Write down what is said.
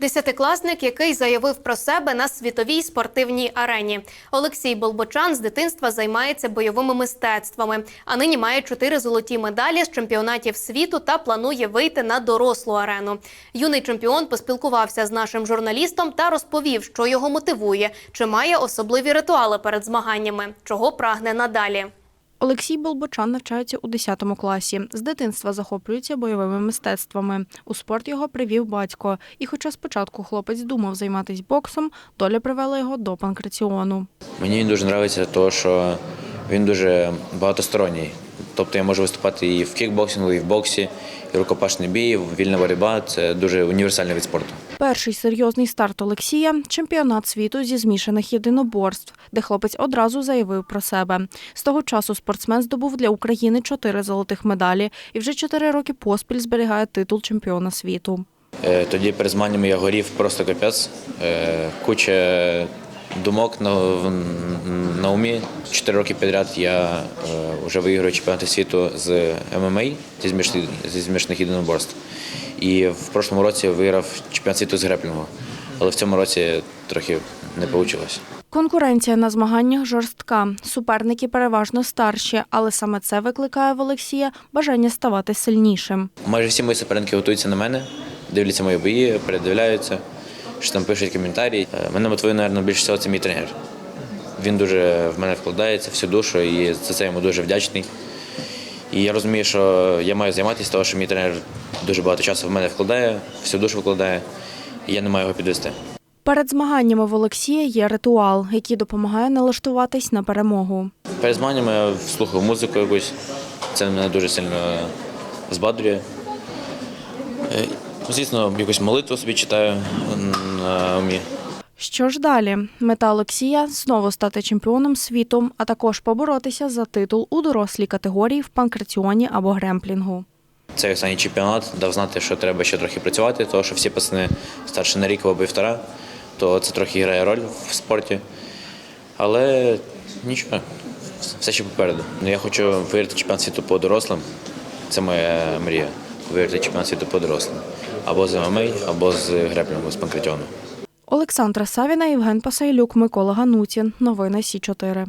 Десятикласник, який заявив про себе на світовій спортивній арені. Олексій Болбочан з дитинства займається бойовими мистецтвами, а нині має чотири золоті медалі з чемпіонатів світу та планує вийти на дорослу арену. Юний чемпіон поспілкувався з нашим журналістом та розповів, що його мотивує, чи має особливі ритуали перед змаганнями, чого прагне надалі. Олексій Болбочан навчається у 10 класі. З дитинства захоплюється бойовими мистецтвами. У спорт його привів батько. І хоча спочатку хлопець думав займатися боксом, доля привела його до панкраціону. Мені дуже подобається, тому що він дуже багатосторонній. Тобто я можу виступати і в кікбоксингу, і в боксі, і рукопашний бій, і вільна боротьба це дуже універсальний вид спорту. Перший серйозний старт Олексія чемпіонат світу зі змішаних єдиноборств, де хлопець одразу заявив про себе. З того часу спортсмен здобув для України чотири золотих медалі і вже чотири роки поспіль зберігає титул чемпіона світу. Е, Тоді перед змаганнями я горів просто капець. Е, Куча думок на, умі. Чотири роки підряд я е, вже виіграю чемпіонати світу з ММА зі змішаних, зі змішаних єдиноборств. І в прошлому році виграв чемпіонат світу з греплінгу. Але в цьому році трохи не вийшло. Конкуренція на змаганнях жорстка. Суперники переважно старші, але саме це викликає в Олексія бажання ставати сильнішим. Майже всі мої суперники готуються на мене, дивляться мої бої, передивляються, що там пишуть коментарі. Е, Мене мотивує, мабуть, більше всього це мій тренер. Він дуже в мене вкладається всю душу і за це йому дуже вдячний. І я розумію, що я маю займатися, того, що мій тренер дуже багато часу в мене вкладає, всю душу вкладає, і я не маю його підвести. Перед змаганнями в Олексія є ритуал, який допомагає налаштуватись на перемогу. Перед змаганнями я слухаю музику якусь, це мене дуже сильно збадрює. Е, Звісно, якусь молитву собі читаю на умі. Що ж далі? Мета Олексія знову стати чемпіоном світу, а також поборотися за титул у дорослій категорії в панкраціоні або гремплінгу. Цей останній чемпіонат дав знати, що треба ще трохи працювати, тому що всі пацани старші на рік або півтора, то це трохи грає роль в спорті. Але нічого, все ще попереду. Ну, Я хочу виграти чемпіонат світу по дорослим. Це моя мрія. Виграти чемпіонат світу по дорослим. Або з ММА, або з греплінгу, з панкратіону. Олександра Савіна, Євген Пасайлюк, Микола Ганутін. Новини Сі 4